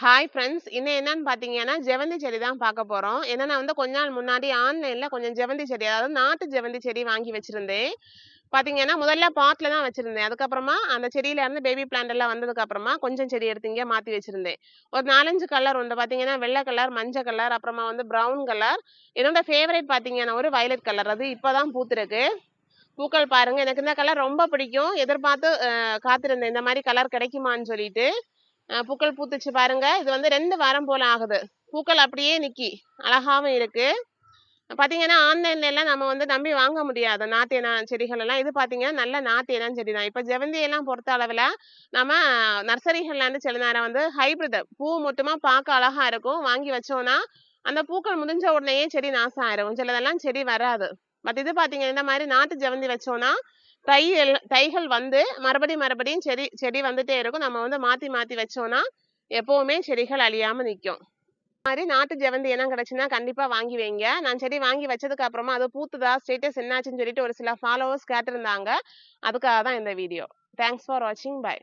Hi friends இன்னும் என்னன்னு பார்த்தீங்கன்னா ஜெவந்தி செடி தான் பார்க்க போகிறோம் ஏன்னா நான் வந்து கொஞ்ச நாள் முன்னாடி ஆன்லைனில் கொஞ்சம் ஜெவந்தி செடி அதாவது நாட்டு ஜெவந்தி செடி வாங்கி வச்சுருந்தேன். பார்த்தீங்கன்னா முதல்ல பாட்டில் தான் வச்சுருந்தேன். அதுக்கப்புறமா அந்த செடியில இருந்து பேபி பிளான்ட் எல்லாம் வந்ததுக்கப்புறமா கொஞ்சம் செடி எடுத்து இங்கே மாற்றி வச்சுருந்தேன். ஒரு நாலஞ்சு கலர் உண்டு. பார்த்தீங்கன்னா வெள்ளை கலர் மஞ்சள் கலர் அப்புறமா வந்து ப்ரௌன் கலர் என்னோட ஃபேவரேட் பார்த்தீங்கன்னா ஒரு வயலட் கலர் அது இப்போ தான் பூத்துருக்கு. பூக்கள் பாருங்க. எனக்கு இந்த கலர் ரொம்ப பிடிக்கும். எதிர்பார்த்து காத்திருந்தேன். இந்த மாதிரி கலர் கிடைக்குமான்னு சொல்லிட்டு. பூக்கள் பூத்துச்சு பாருங்க. இது வந்து ரெண்டு வாரம் போல ஆகுது. பூக்கள் அப்படியே நிக்கி. அழகாவும் இருக்கு. பாத்தீங்கன்னா ஆன்லைன்ல எல்லாம் நம்ம வந்து நம்பி வாங்க முடியாது. நாத்தியனா செடிகள் எல்லாம். இது பாத்தீங்கன்னா நல்ல நாத்தியனா செடி தான். இப்ப ஜெவந்தி எல்லாம் பொறுத்த அளவுல நம்ம நர்சரிகள்ல இருந்து சில நேரம் வந்து ஹைபிரிட் பூ மட்டுமா பார்க்க அழகா இருக்கும். வாங்கி வச்சோம்னா அந்த பூக்கள் முடிஞ்ச உடனேயே செடி நாசம் ஆயிரும். சிலதெல்லாம் செடி வராது. பட் இது பார்த்தீங்கன்னா இந்த மாதிரி நாட்டு ஜெவந்தி வச்சோம்னா தை தைகள் வந்து மறுபடியும் மறுபடியும் செடி செடி வந்துட்டே இருக்கும். நம்ம வந்து மாத்தி மாத்தி வச்சோம்னா எப்பவுமே செடிகள் அழியாம நிக்கும். மாதிரி நாட்டு ஜெவந்தி இனம் கிடைச்சுன்னா கண்டிப்பா வாங்கி வைங்க. நான் செடி வாங்கி வச்சதுக்கு அப்புறமா அது பூத்துதா ஸ்டேட்டஸ் என்னாச்சுன்னு சொல்லிட்டு ஒரு சில ஃபாலோவர்ஸ் கேட்டிருந்தாங்க. அதுக்காக தான் இந்த வீடியோ தேங்க்ஸ் ஃபார் வாட்சிங் பை